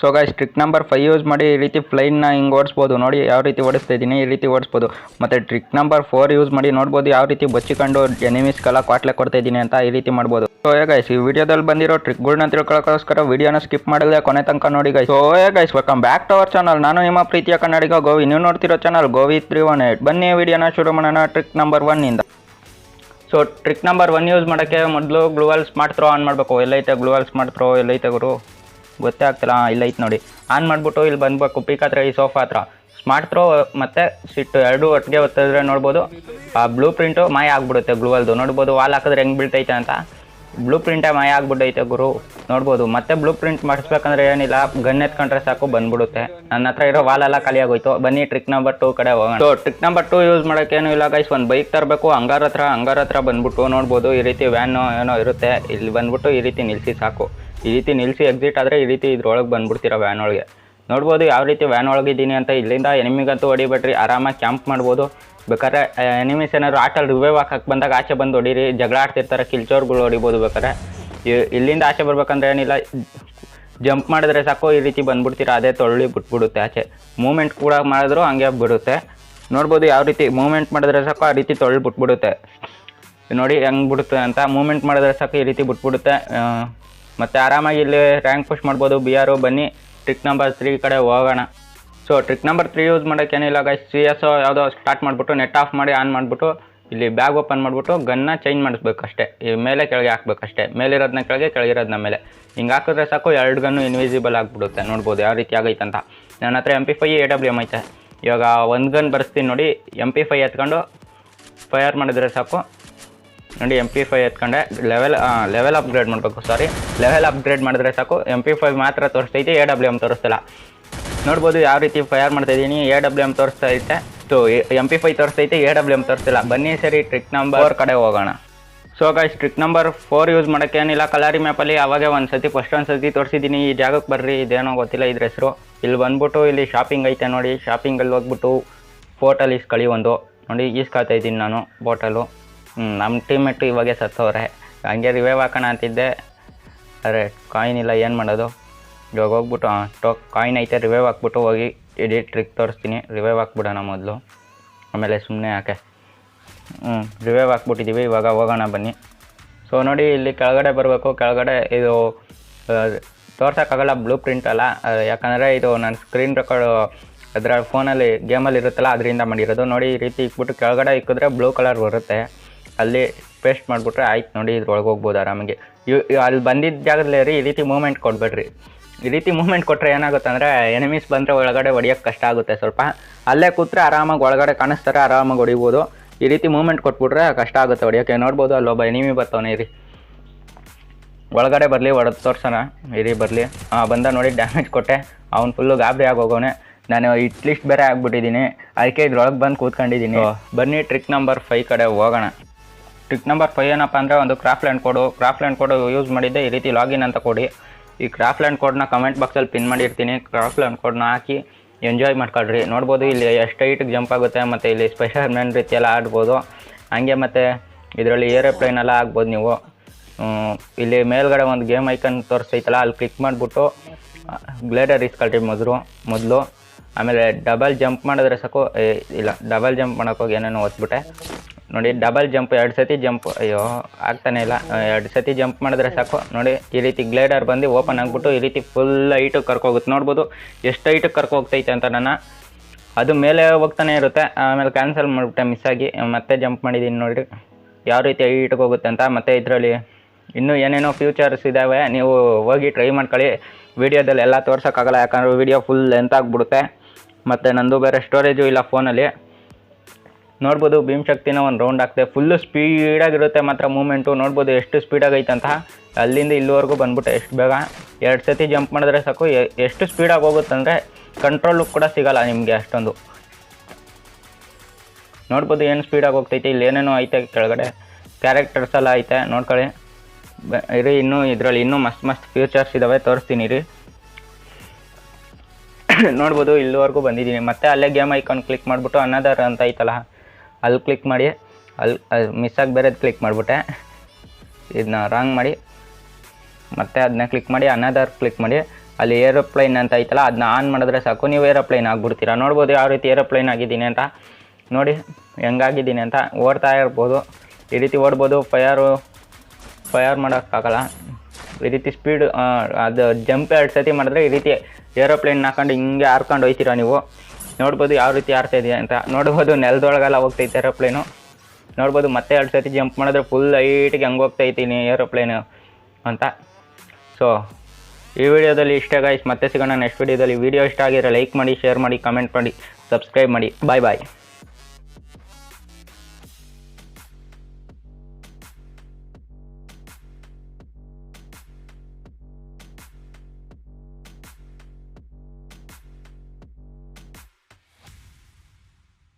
So guys trick number five use ಮಾಡಿ ಈ ರೀತಿ ಫ್ಲೈನ್ನ ಹಿಂಗೆ ಓಡಿಸ್ಬೋದು. ನೋಡಿ ಯಾವ ರೀತಿ ಓಡಿಸ್ತಾ ಇದ್ದೀನಿ ಈ ರೀತಿ ಓಡಿಸ್ಬೋದು. ಮತ್ತು ಟ್ರಿಕ್ ನಂಬರ್ ಫೋರ್ ಯೂಸ್ ಮಾಡಿ ನೋಡ್ಬೋದು ಯಾವ ರೀತಿ ಬಚ್ಚಿಕೊಂಡು ಎನಿಮೀಸ್ಗೆಲ್ಲ ಕ್ವಾಟ್ಲೆ ಕೊಡ್ತಾ ಇದ್ದೀನಿ ಅಂತ ಈ ರೀತಿ ಮಾಡ್ಬೋದು. ಸೊ ಗಾಯ್ಸ್ ಈ ವಿಡಿಯೋದಲ್ಲಿ ಬಂದಿರೋ ಟ್ರಿಕ್ಗಳ್ನ ತಿಳ್ಕೊಳ್ಳೋಕ್ಕೋಸ್ಕರ ವಿಡಿಯೋನ ಸ್ಕಿಪ್ ಮಾಡಿದ್ರೆ ಕೊನೆ ತನಕ ನೋಡಿ guys so guys welcome back to our channel ನಾನು ನಿಮ್ಮ ಪ್ರೀತಿಯ ಕನ್ನಡಿಗ ಗೋವಿ. ನೀವು ನೋಡ್ತಿರೋ channel Govi three one eight ಬನ್ನಿ ವಿಡಿಯೋನ ಶುರು ಮಾಡೋಣ trick number ಒನ್ನಿಂದ so trick number one use ಮಾಡೋಕ್ಕೆ ಮೊದಲು gloo wall smart throw on ಮಾಡಬೇಕು. ಎಲ್ಲೈತೆ ಗ್ಲೂವಲ್ ಸ್ಮಾರ್ಟ್ ಥ್ರೋ ಎಲ್ಲೈತೆ ಗುರು? ಗೊತ್ತೇ ಆಗ್ತಿಲ್ಲ ಇಲ್ಲ, ಐತೆ ನೋಡಿ. ಆನ್ ಮಾಡಿಬಿಟ್ಟು ಇಲ್ಲಿ ಬಂದ್ಬೇಕು ಪಿಕ್ ಹತ್ರ ಈ ಸೋಫಾ ಹತ್ರ. ಸ್ಮಾರ್ಟ್ ಥ್ರೋ ಮತ್ತು ಸಿಟ್ಟು ಎರಡೂ ಒಟ್ಟಿಗೆ ಒತ್ತಿದ್ರೆ ನೋಡ್ಬೋದು. ಆ ಬ್ಲೂ ಪ್ರಿಂಟು ಮಾಯ ಆಗ್ಬಿಡುತ್ತೆ ಗ್ಲೂವಲ್ದು ನೋಡ್ಬೋದು ವಾಲ್ ಹಾಕಿದ್ರೆ ಹೆಂಗೆ ಬೀಳ್ತೈತೆ ಅಂತ. ಬ್ಲೂ ಪ್ರಿಂಟೇ ಮಾಯ ಆಗ್ಬಿಡೈತೆ ಗುರು. ನೋಡ್ಬೋದು, ಮತ್ತೆ ಬ್ಲೂ ಪ್ರಿಂಟ್ ಮಾಡಿಸ್ಬೇಕಂದ್ರೆ ಏನಿಲ್ಲ. ಗನ್ ಎತ್ಕೊಂಡ್ರೆ ಸಾಕು, ಬಂದ್ಬಿಡುತ್ತೆ. ನನ್ನ ಹತ್ರ ಇರೋ ವಾಲ್ ಎಲ್ಲ ಖಾಲಿ ಆಗೋಯ್ತು. ಬನ್ನಿ ಟ್ರಿಕ್ ನಂಬರ್ ಟು ಕಡೆ ಹೋಗೋಣ. So trick number two use ಮಾಡೋಕೆ ಏನು ಇಲ್ಲ ಗೈಸ್ ಒಂದು ಬೈಕ್ ತರಬೇಕು, ಹಂಗಾರ ಹತ್ರ ಹಂಗಾರ ಹತ್ರ ಬಂದ್ಬಿಟ್ಟು ನೋಡ್ಬೋದು, ಈ ರೀತಿ ವ್ಯಾನು ಏನೋ ಇರುತ್ತೆ. ಇಲ್ಲಿ ಬಂದ್ಬಿಟ್ಟು ಈ ರೀತಿ ನಿಲ್ಲಿಸಿ ಸಾಕು. ಈ ರೀತಿ ನಿಲ್ಲಿಸಿ ಎಕ್ಸಿಟ್ ಆದರೆ ಈ ರೀತಿ ಇದ್ರೊಳಗೆ ಬಂದ್ಬಿಡ್ತೀರ ವ್ಯಾನ್ ಒಳಗೆ. ನೋಡ್ಬೋದು ಯಾವ ರೀತಿ ವ್ಯಾನ್ ಒಳಗಿದ್ದೀನಿ ಅಂತ ಇಲ್ಲಿಂದ ಎನಿಮಿಗಂತೂ ಹೊಡಿಬೇಡ್ರಿ, ಆರಾಮಾಗಿ ಕ್ಯಾಂಪ್ ಮಾಡ್ಬೋದು. ಬೇಕಾದ್ರೆ ಎನಿಮೀಸ್ ಏನಾದ್ರು ಆಟಲ್ಲಿ ರಿವೈವ್ ಹಾಕಕ್ಕೆ ಬಂದಾಗ ಆಚೆ ಬಂದು ಹೊಡೀರಿ, ಜಗಳ ಆಡ್ತಿರ್ತಾರೆ, ಕಿಲ್ಚೋರ್ಗಳು ಹೊಡಿಬೋದು ಬೇಕಾದ್ರೆ. ಇಲ್ಲಿಂದ ಆಚೆ ಬರ್ಬೇಕಂದ್ರೆ ಏನಿಲ್ಲ, ಜಂಪ್ ಮಾಡಿದ್ರೆ ಸಾಕು, ಈ ರೀತಿ ಬಂದ್ಬಿಡ್ತೀರ, ಅದೇ ತೊಳ್ಳಿ ಬಿಟ್ಬಿಡುತ್ತೆ ಆಚೆ. ಮೂಮೆಂಟ್ ಕೂಡ ಮಾಡಿದ್ರು ಹಂಗೆ ಬಿಡುತ್ತೆ. ನೋಡ್ಬೋದು ಯಾವ ರೀತಿ ಮೂಮೆಂಟ್ ಮಾಡಿದ್ರೆ ಸಾಕು, ಆ ರೀತಿ ತೊಳ್ಳಿ ಬಿಟ್ಬಿಡುತ್ತೆ. ನೋಡಿ ಹೆಂಗೆ ಬಿಡುತ್ತೆ ಅಂತ ಮೂಮೆಂಟ್ ಮಾಡಿದ್ರೆ ಸಾಕು, ಈ ರೀತಿ ಬಿಟ್ಬಿಡುತ್ತೆ. ಮತ್ತೆ ಆರಾಮಾಗಿ ಇಲ್ಲಿ ರ್ಯಾಂಕ್ ಪುಷ್ ಮಾಡ್ಬೋದು. ಬಿ ಆರು ಬನ್ನಿ. ಟ್ರಿಕ್ ನಂಬರ್ ತ್ರೀ ಕಡೆ ಹೋಗೋಣ. So trick number three use ಮಾಡೋಕೆ ಏನಿಲ್ಲ ಗೈಸ್ ಸಿ ಎಸ್ ಯಾವುದೋ ಸ್ಟಾರ್ಟ್ ಮಾಡಿಬಿಟ್ಟು ನೆಟ್ ಆಫ್ ಮಾಡಿ ಆನ್ ಮಾಡಿಬಿಟ್ಟು, ಇಲ್ಲಿ ಬ್ಯಾಗ್ ಓಪನ್ ಮಾಡಿಬಿಟ್ಟು ಗನ್ನ ಚೇಂಜ್ ಮಾಡಿಸ್ಬೇಕು ಅಷ್ಟೇ ಈ ಮೇಲೆ ಕೆಳಗೆ ಹಾಕ್ಬೇಕಷ್ಟೇ. ಮೇಲಿರೋದನ್ನ ಕೆಳಗೆ ಕೆಳಗಿರೋದನ್ನ ಮೇಲೆ. ಹಿಂಗೆ ಹಾಕಿದ್ರೆ ಸಾಕು, ಎರಡು ಗನ್ನು ಇನ್ವಿಸಿಬಲ್ ಆಗಿಬಿಡುತ್ತೆ. ನೋಡ್ಬೋದು ಯಾವ ರೀತಿ ಆಗೈತೆ ಅಂತ. ನನ್ನ ಹತ್ರ M P five A W M ಐತೆ. ಇವಾಗ ಒಂದು ಗನ್ ಬರ್ಸ್ತೀನಿ ನೋಡಿ. ಎಂ ಪಿ ಫೈ ಎತ್ಕೊಂಡು ಫೈರ್ ಮಾಡಿದ್ರೆ ಸಾಕು. ನೋಡಿ ಎಂ ಪಿ ಫೈ ಎತ್ಕೊಂಡೆ. ಲೆವೆಲ್ ಲೆವೆಲ್ ಅಪ್ಗ್ರೇಡ್ ಮಾಡಬೇಕು ಸಾರಿ ಲೆವೆಲ್ ಅಪ್ಗ್ರೇಡ್ ಮಾಡಿದ್ರೆ ಸಾಕು. ಎಂ ಪಿ ಫೈ ಮಾತ್ರ ತೋರಿಸ್ತೈತೆ ಎ ಡಬ್ಲ್ಯೂ ಎಂ ತೋರಿಸ್ತಿಲ್ಲ. ನೋಡ್ಬೋದು ಯಾವ ರೀತಿ ಫೈರ್ ಮಾಡ್ತಾ ಇದ್ದೀನಿ ಎ ಡಬ್ಲ್ಯೂ ಎಂ ತೋರಿಸ್ತಾ ಐತೆ ಸೊ ಎಂ ಪಿ ಫೈ ತೋರಿಸ್ತೈತೆ ಎ ಡಬ್ಲ್ಯೂ ಎಂ ತೋರಿಸ್ತಿಲ್ಲ. ಬನ್ನಿ ಸರಿ ಟ್ರಿಕ್ ನಂಬರ್ ಕಡೆ ಹೋಗೋಣ. So guys trick number four use ಮಾಡೋಕ್ಕೆ ಏನಿಲ್ಲ. ಕಲಾರಿ ಮ್ಯಾಪಲ್ಲಿ ಅವಾಗೆ ಒಂದು ಸತಿ ಫಸ್ಟ್ ಒಂದು ಸತಿ ತೋರಿಸಿದ್ದೀನಿ ಈ ಜಾಗಕ್ಕೆ ಬರ್ರಿ ಇದೇನೋ ಗೊತ್ತಿಲ್ಲ ಇದ್ರ ಹೆಸರು. ಇಲ್ಲಿ ಬಂದ್ಬಿಟ್ಟು ಇಲ್ಲಿ ಶಾಪಿಂಗ್ ಐತೆ ನೋಡಿ. ಶಾಪಿಂಗಲ್ಲಿ ಹೋಗ್ಬಿಟ್ಟು ಫೋಟಲ್ ಇಸ್ಕಳಿ ಒಂದು. ನೋಡಿ ಈಸ್ಕೊಳ್ತಾ ಇದ್ದೀನಿ ನಾನು ಬೋಟಲು ಹ್ಞೂ ನಮ್ಮ ಟೀಮೆಟ್ಟು ಇವಾಗೆ ಸತ್ತವ್ರೆ. ಹಂಗೆ ರಿವೈವ್ ಹಾಕೋಣ ಅಂತಿದ್ದೆ. ಅರೆ ಕಾಯಿನ್ ಇಲ್ಲ, ಏನು ಮಾಡೋದು? ಇವಾಗ ಹೋಗ್ಬಿಟ್ಟು ಟೋ ಕಾಯಿನ್ ಐತೆ ರಿವೈವ್ ಹಾಕ್ಬಿಟ್ಟು ಹೋಗಿ ಇಡೀ ಟ್ರಿಕ್ ತೋರಿಸ್ತೀನಿ. ರಿವೈವ್ ಹಾಕ್ಬಿಡೋಣ ಮೊದಲು. ಆಮೇಲೆ ಸುಮ್ಮನೆ ಯಾಕೆ? ಹ್ಞೂ ರಿವೈವ್ ಹಾಕ್ಬಿಟ್ಟಿದ್ದೀವಿ ಇವಾಗ ಹೋಗೋಣ ಬನ್ನಿ. ಸೊ ನೋಡಿ, ಇಲ್ಲಿ ಕೆಳಗಡೆ ಬರಬೇಕು. ಕೆಳಗಡೆ ಇದು ತೋರ್ಸೋಕ್ಕಾಗಲ್ಲ ಬ್ಲೂ ಪ್ರಿಂಟ್ ಅಲ್ಲ. ಯಾಕಂದರೆ ಇದು ನನ್ನ ಸ್ಕ್ರೀನ್ ರೆಕಾರ್ಡ್ ಅದರ ಫೋನಲ್ಲಿ ಗೇಮಲ್ಲಿ ಇರುತ್ತಲ್ಲ, ಅದರಿಂದ ಮಾಡಿರೋದು. ನೋಡಿ, ಈ ರೀತಿ ಇಕ್ಬಿಟ್ಟು ಕೆಳಗಡೆ ಇಕ್ಕಿದ್ರೆ ಬ್ಲೂ ಕಲರ್ ಬರುತ್ತೆ. ಅಲ್ಲಿ ಪೇಸ್ಟ್ ಮಾಡಿಬಿಟ್ರೆ ಆಯ್ತು ನೋಡಿ ಇದ್ರೊಳಗೆ ಹೋಗ್ಬೋದು ಆರಾಮಾಗಿ. ಇವ್ ಅಲ್ಲಿ ಬಂದಿದ್ದ ಜಾಗದಲ್ಲಿ ರೀ ಈ ರೀತಿ ಮೂಮೆಂಟ್ ಕೊಡಬೇಡ್ರಿ. ಈ ರೀತಿ ಮೂಮೆಂಟ್ ಕೊಟ್ಟರೆ ಏನಾಗುತ್ತೆ ಅಂದರೆ ಎನಿಮೀಸ್ ಬಂದರೆ ಒಳಗಡೆ ಹೊಡಿಯೋಕ್ಕೆ ಕಷ್ಟ ಆಗುತ್ತೆ ಸ್ವಲ್ಪ. ಅಲ್ಲೇ ಕೂತ್ರೆ ಆರಾಮಾಗಿ ಒಳಗಡೆ ಕಾಣಿಸ್ತಾರೆ ಆರಾಮಾಗಿ ಹೊಡಿಬೋದು. ಈ ರೀತಿ ಮೂಮೆಂಟ್ ಕೊಟ್ಬಿಟ್ರೆ ಕಷ್ಟ ಆಗುತ್ತೆ ಹೊಡಿಯೋಕ್ಕೆ. ನೋಡ್ಬೋದು ಅಲ್ಲೊಬ್ಬ ಎನಿಮಿ ಬರ್ತಾವನೆ ಇರಿ. ಒಳಗಡೆ ಬರಲಿ ಹೊಡೆದು ತೋರ್ಸೋಣ. ಇರಿ ಬರಲಿ. ಹಾಂ ಬಂದ ನೋಡಿ ಡ್ಯಾಮೇಜ್ ಕೊಟ್ಟೆ. ಅವ್ನು ಫುಲ್ಲು ಗಾಬರಿ ಆಗೋಗೋನೆ ನಾನು ಇಟ್ಲಿಸ್ಟ್ ಬೇರೆ ಆಗಿಬಿಟ್ಟಿದ್ದೀನಿ. ಅದಕ್ಕೆ ಇದ್ರೊಳಗೆ ಬಂದು ಕೂತ್ಕೊಂಡಿದ್ದೀನಿ. ಬನ್ನಿ ಟ್ರಿಕ್ ನಂಬರ್ ಫೈವ್ ಕಡೆ ಹೋಗೋಣ. ಟ್ರಿಕ್ ನಂಬರ್ ಫೈವ್ ಏನಪ್ಪ ಅಂದರೆ ಒಂದು craft land code craft land code use ಮಾಡಿದ್ದೆ ಈ ರೀತಿ ಲಾಗಿನ್ ಅಂತ ಕೊಡಿ. ಈ ಕ್ರಾಫ್ಟ್ ಲ್ಯಾಂಡ್ ಕೋಡ್ನ ಕಮೆಂಟ್ ಬಾಕ್ಸಲ್ಲಿ ಪಿನ್ ಮಾಡಿರ್ತೀನಿ. ಕ್ರಾಫ್ಟ್ ಲ್ಯಾಂಡ್ ಕೋಡ್ನ ಹಾಕಿ ಎಂಜಾಯ್ ಮಾಡ್ಕೊಳ್ರಿ. ನೋಡ್ಬೋದು ಇಲ್ಲಿ ಎಷ್ಟು ಹೈಟಿಗೆ ಜಂಪ್ ಆಗುತ್ತೆ ಮತ್ತು ಇಲ್ಲಿ ಸ್ಪೆಷಲ್ ಮ್ಯಾನ್ ರೀತಿ ಎಲ್ಲ ಆಡ್ಬೋದು. ಹಾಗೆ ಮತ್ತು ಇದರಲ್ಲಿ ಏರೋಪ್ಲೇನ್ ಎಲ್ಲ ಆಗ್ಬೋದು ನೀವು. ಇಲ್ಲಿ ಮೇಲ್ಗಡೆ ಒಂದು ಗೇಮ್ ಐಕನ್ ತೋರಿಸ್ತೈತಲ್ಲ ಅಲ್ಲಿ ಕ್ಲಿಕ್ ಮಾಡಿಬಿಟ್ಟು ಗ್ಲೇಡರ್ ಇಸ್ಕೊಳ್ರಿ ಮೊದಲು ಮೊದಲು. ಆಮೇಲೆ ಡಬಲ್ ಜಂಪ್ ಮಾಡಿದ್ರೆ ಸಾಕು ಇಲ್ಲ ಡಬಲ್ ಜಂಪ್ ಮಾಡೋಕ್ಕೋಗಿ ಏನೇನೋ ಓದ್ಬಿಟ್ಟೆ ನೋಡಿ ಡಬಲ್ ಜಂಪ್ ಎರಡು ಸತಿ ಜಂಪ್ ಅಯ್ಯೋ, ಆಗ್ತಾನೆ ಇಲ್ಲ. ಎರಡು ಸತಿ ಜಂಪ್ ಮಾಡಿದ್ರೆ ಸಾಕು. ನೋಡಿ, ಈ ರೀತಿ ಗ್ಲೇಡರ್ ಬಂದು ಓಪನ್ ಆಗಿಬಿಟ್ಟು ಈ ರೀತಿ ಫುಲ್ ಹೈಟಿಗೆ ಕರ್ಕೋಗುತ್ತೆ. ನೋಡ್ಬೋದು ಎಷ್ಟು ಹೈಟಿಗೆ ಕರ್ಕೋಗ್ತೈತೆ ಅಂತ ನಾನು ಅದು ಮೇಲೆ ಹೋಗ್ತಾನೆ ಇರುತ್ತೆ. ಆಮೇಲೆ ಕ್ಯಾನ್ಸಲ್ ಮಾಡಿಬಿಟ್ಟೆ ಮಿಸ್ ಆಗಿ. ಮತ್ತೆ ಜಂಪ್ ಮಾಡಿದ್ದೀನಿ ನೋಡಿ ಯಾವ ರೀತಿ ಹೈಟಿಗೆ ಹೋಗುತ್ತೆ ಅಂತ. ಮತ್ತು ಇದರಲ್ಲಿ ಇನ್ನೂ ಏನೇನೋ ಫ್ಯೂಚರ್ಸ್ ಇದ್ದಾವೆ ನೀವು ಹೋಗಿ ಟ್ರೈ ಮಾಡ್ಕೊಳ್ಳಿ. ವೀಡಿಯೋದಲ್ಲಿ ಎಲ್ಲ ತೋರ್ಸೋಕ್ಕಾಗಲ್ಲ. ಯಾಕಂದರೆ ವೀಡಿಯೋ ಫುಲ್ ಲೆಂತ್ ಆಗಿಬಿಡುತ್ತೆ. ಮತ್ತು ನಂದು ಬೇರೆ ಸ್ಟೋರೇಜು ಇಲ್ಲ ಫೋನಲ್ಲಿ ನೋಡ್ಬೋದು ಭೀಮ್ ಶಕ್ತಿನ ಒಂದು ರೌಂಡ್ ಹಾಕಿದೆ ಫುಲ್ಲು ಸ್ಪೀಡಾಗಿರುತ್ತೆ ಮಾತ್ರ ಮೂಮೆಂಟು ನೋಡ್ಬೋದು ಎಷ್ಟು ಸ್ಪೀಡಾಗೈತೆ ಅಂತ ಅಲ್ಲಿಂದ ಇಲ್ಲಿವರೆಗೂ ಬಂದ್ಬಿಟ್ಟೆ ಎಷ್ಟು ಬೇಗ. ಎರಡು ಸತಿ ಜಂಪ್ ಮಾಡಿದ್ರೆ ಸಾಕು. ಎಷ್ಟು ಸ್ಪೀಡಾಗಿ ಹೋಗುತ್ತಂದರೆ ಕಂಟ್ರೋಲು ಕೂಡ ಸಿಗಲ್ಲ ನಿಮಗೆ ಅಷ್ಟೊಂದು. ನೋಡ್ಬೋದು ಏನು ಸ್ಪೀಡಾಗಿ ಹೋಗ್ತೈತೆ. ಇಲ್ಲಿ ಏನೇನೋ ಐತೆ ಕೆಳಗಡೆ. ಕ್ಯಾರೆಕ್ಟರ್ಸ್ ಎಲ್ಲ ಐತೆ, ನೋಡ್ಕೊಳ್ಳಿ. ಇರಿ, ಇನ್ನೂ ಇದರಲ್ಲಿ ಇನ್ನೂ ಮಸ್ತ್ ಮಸ್ತ್ ಫ್ಯೂಚರ್ಸ್ ಇದ್ದಾವೆ ತೋರಿಸ್ತೀನಿ ರೀ ನೋಡ್ಬೋದು ಇಲ್ಲಿವರೆಗೂ ಬಂದಿದ್ದೀನಿ. ಮತ್ತೆ ಅಲ್ಲೇ ಗೇಮ್ ಐಕಾನ್ ಕ್ಲಿಕ್ ಮಾಡಿಬಿಟ್ಟು ಅನ್ನದರ್ ಅಂತ ಐತಲ್ಲ. ಅಲ್ಲಿ ಕ್ಲಿಕ್ ಮಾಡಿ, ಅಲ್ಲಿ ಮಿಸ್ ಆಗಿ ಬೇರೆದು ಕ್ಲಿಕ್ ಮಾಡಿಬಿಟ್ಟೆ. ಇದನ್ನ ರಾಂಗ್ ಮಾಡಿ. ಮತ್ತೆ ಅದನ್ನ ಕ್ಲಿಕ್ ಮಾಡಿ ಅನದರ್ ಕ್ಲಿಕ್ ಮಾಡಿ. ಅಲ್ಲಿ ಏರೋಪ್ಲೈನ್ ಅಂತ ಐತಲ್ಲ ಅದನ್ನ ಆನ್ ಮಾಡಿದ್ರೆ ಸಾಕು. ನೀವು ಏರೋಪ್ಲೈನ್ ಆಗಿಬಿಡ್ತೀರಾ. ನೋಡ್ಬೋದು ಯಾವ ರೀತಿ ಏರೋಪ್ಲೈನ್ ಆಗಿದ್ದೀನಿ ಅಂತ. ನೋಡಿ, ಹೆಂಗಾಗಿದ್ದೀನಿ ಅಂತ. ಓಡ್ತಾ ಇರ್ಬೋದು. ಈ ರೀತಿ ಓಡ್ಬೋದು. ಫಯರು ಫಯರ್ ಮಾಡೋಕ್ಕಾಗಲ್ಲ. ಈ ರೀತಿ ಸ್ಪೀಡ್ ಅದು ಜಂಪ್ ಎರಡು ಸತಿ ಮಾಡಿದ್ರೆ ಈ ರೀತಿ ಏರೋಪ್ಲೇನ್ ಹಾಕೊಂಡು ಹಿಂಗೆ ಹಾರ್ಕೊಂಡು ಹೋಯ್ತೀರಾ ನೀವು. ನೋಡ್ಬೋದು ಯಾವ ರೀತಿ ಆಡ್ತಾ ಇದೆಯಾ ಅಂತ. ನೋಡ್ಬೋದು ನೆಲದೊಳಗೆಲ್ಲ ಹೋಗ್ತೈತೆ ಏರೋಪ್ಲೇನು. ನೋಡ್ಬೋದು ಮತ್ತೆ ಎರಡು ಸತಿ ಜಂಪ್ ಮಾಡಿದ್ರೆ ಫುಲ್ ಲೈಟಿಗೆ ಹಂಗೆ ಹೋಗ್ತಾ ಇದ್ದೀನಿ ಏರೋಪ್ಲೇನು ಅಂತ. ಸೊ ಈ ವಿಡಿಯೋದಲ್ಲಿ ಇಷ್ಟ ಗೈಸ್ ಮತ್ತೆ ಸಿಗೋಣ ನೆಕ್ಸ್ಟ್ ವಿಡಿಯೋದಲ್ಲಿ ವಿಡಿಯೋ ಇಷ್ಟ ಆಗಿರೋ ಲೈಕ್ ಮಾಡಿ ಶೇರ್ ಮಾಡಿ ಕಮೆಂಟ್ ಮಾಡಿ ಸಬ್ಸ್ಕ್ರೈಬ್ ಮಾಡಿ. ಬಾಯ್ ಬಾಯ್